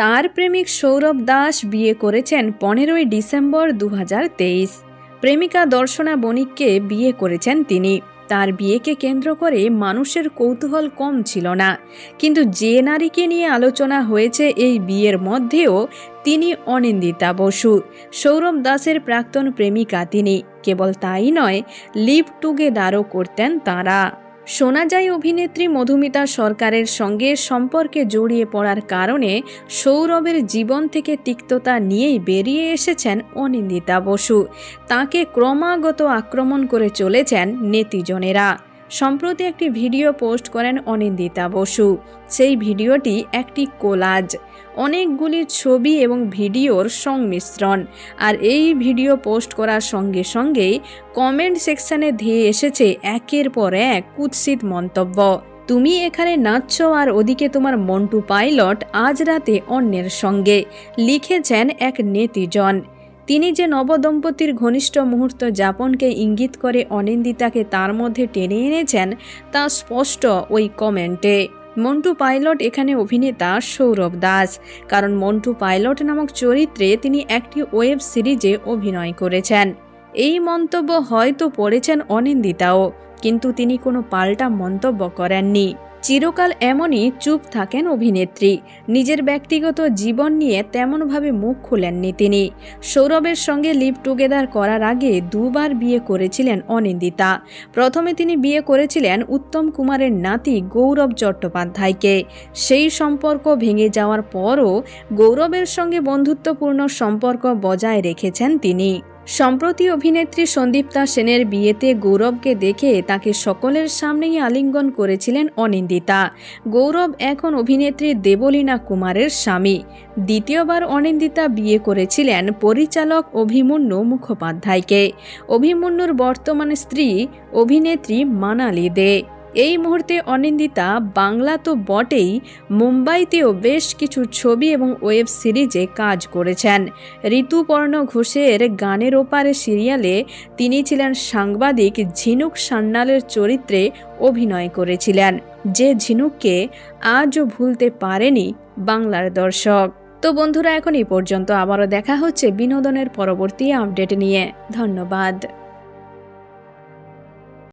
তার প্রেমিক সৌরভ দাস বিয়ে করেছেন পনেরোই ডিসেম্বর দু হাজার তেইশ। প্রেমিকা দর্শনা বণিককে বিয়ে করেছেন তিনি। তার বিয়েকে কেন্দ্র করে মানুষের কৌতূহল কম ছিল না। কিন্তু যে নারীকে নিয়ে আলোচনা হয়েছে এই বিয়ের মধ্যেও তিনি অনিন্দিতা বসু। সৌরভ দাসের প্রাক্তন প্রেমিকা তিনি। কেবল তাই নয়, লিভ টুগেদারও করতেন তাঁরা। শোনা যায় অভিনেত্রী মধুমিতা সরকারের সঙ্গে সম্পর্কে জড়িয়ে পড়ার কারণে সৌরভের জীবন থেকে তিক্ততা নিয়েই বেরিয়ে এসেছেন অনিন্দিতা বসু। তাকে ক্রমাগত আক্রমণ করে চলেছেন নেতিজনেরা। সম্প্রতি একটি ভিডিও পোস্ট করেন অনিন্দিতা বসু। সেই ভিডিওটি একটি কোলাজ। অনেকগুলি ছবি এবং ভিডিওর সংমিশ্রণ। আর এই ভিডিও পোস্ট করার সঙ্গে সঙ্গেই কমেন্ট সেকশনে ধেয়ে এসেছে একের পর এক কুৎসিত মন্তব্য। তুমি এখানে নাচছো আর ওদিকে তোমার মন্টু পাইলট আজ রাতে অন্যের সঙ্গে, লিখেছেন এক নেতিজন। তিনি যে নবদম্পতির ঘনিষ্ঠ মুহূর্ত যাপনকে ইঙ্গিত করে অনিন্দিতাকে তার মধ্যে টেনে এনেছেন, তা স্পষ্ট ওই কমেন্টে। মন্টু পাইলট এখানে অভিনেতা সৌরভ দাস। কারণ মন্টু পাইলট নামক চরিত্রে তিনি একটি ওয়েব সিরিজে অভিনয় করেছেন। এই মন্তব্য হয়তো পড়েছেন অনিন্দিতাও, কিন্তু তিনি কোনো পাল্টা মন্তব্য করেননি। চিরকাল এমনই চুপ থাকেন অভিনেত্রী। নিজের ব্যক্তিগত জীবন নিয়ে তেমনভাবে মুখ খুলেননি তিনি। সৌরভের সঙ্গে লিভ টুগেদার করার আগে দুবার বিয়ে করেছিলেন অনিন্দিতা। প্রথমে তিনি বিয়ে করেছিলেন উত্তম কুমারের নাতি গৌরব চট্টোপাধ্যায়কে। সেই সম্পর্ক ভেঙে যাওয়ার পরও গৌরবের সঙ্গে বন্ধুত্বপূর্ণ সম্পর্ক বজায় রেখেছেন তিনি। সম্প্রতি অভিনেত্রী সন্দীপ্তা সেনের বিয়েতে গৌরবকে দেখে তাকে সকলের সামনেই আলিঙ্গন করেছিলেন অনিন্দিতা। গৌরব এখন অভিনেত্রী দেবলীনা কুমারের স্বামী। দ্বিতীয়বার অনিন্দিতা বিয়ে করেছিলেন পরিচালক অভিমন্যু মুখোপাধ্যায়কে। অভিমন্যুর বর্তমান স্ত্রী অভিনেত্রী মানালি দে। এই মুহূর্তে অনিন্দিতা বাংলা তো বটেই, মুম্বাইতেও বেশ কিছু ছবি এবং ওয়েব সিরিজে কাজ করেছেন। ঋতুপর্ণ ঘোষের গানের ওপারে সিরিয়ালে তিনি ছিলেন সাংবাদিক ঝিনুক সান্যালের চরিত্রে অভিনয় করেছিলেন। যে ঝিনুককে আজও ভুলতে পারেনি বাংলার দর্শক। তো বন্ধুরা, এখন এই পর্যন্ত আবারও দেখা হচ্ছে বিনোদনের পরবর্তী আপডেট নিয়ে। ধন্যবাদ।